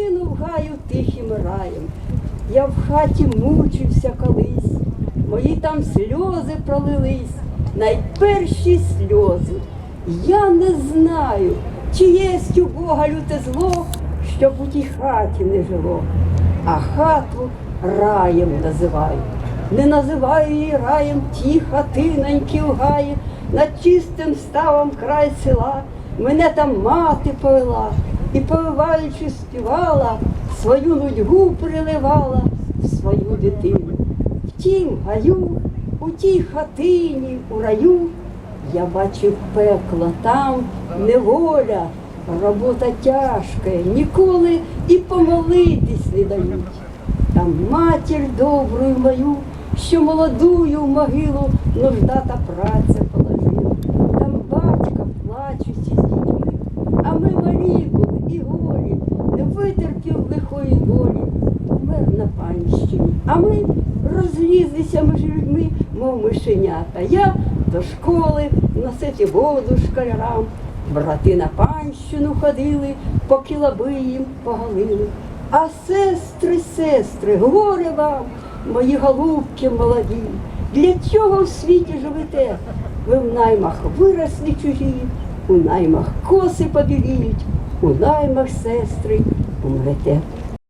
називаю тихим раєм. Я в хаті мучився колись, мої там сльози пролились, найперші сльози. Я не знаю, чи єсть у Бога люте зло, щоб у тій хаті не жило, а хату раєм називаю. Не називаю її раєм ті хатиноньки в гаї, над чистим ставом край села. Мене там мати повела і, повиваючи, співала, свою нудьгу приливала в свою дитину. В тім гаю, у тій хатині, у раю я бачив пекло, там неволя, робота тяжка, ніколи і помолитись не дають. Там матір добрую мою, що молодую в могилу нужда та праця положила. Там батька плачучи з дітьми, а ми малі були і голі, не витерпів лихої долі, умер на панщині. А ми розлізлися між людьми, мов мишенята. Я до школи носити воду школярам. Брати на панщину ходили, поки лаби їм поголили. А сестри, сестри, горе вам, мої голубки молоді, для чого в світі живете? Ви в наймах виросли чужі, у наймах коси побіліють, у сестри умрете.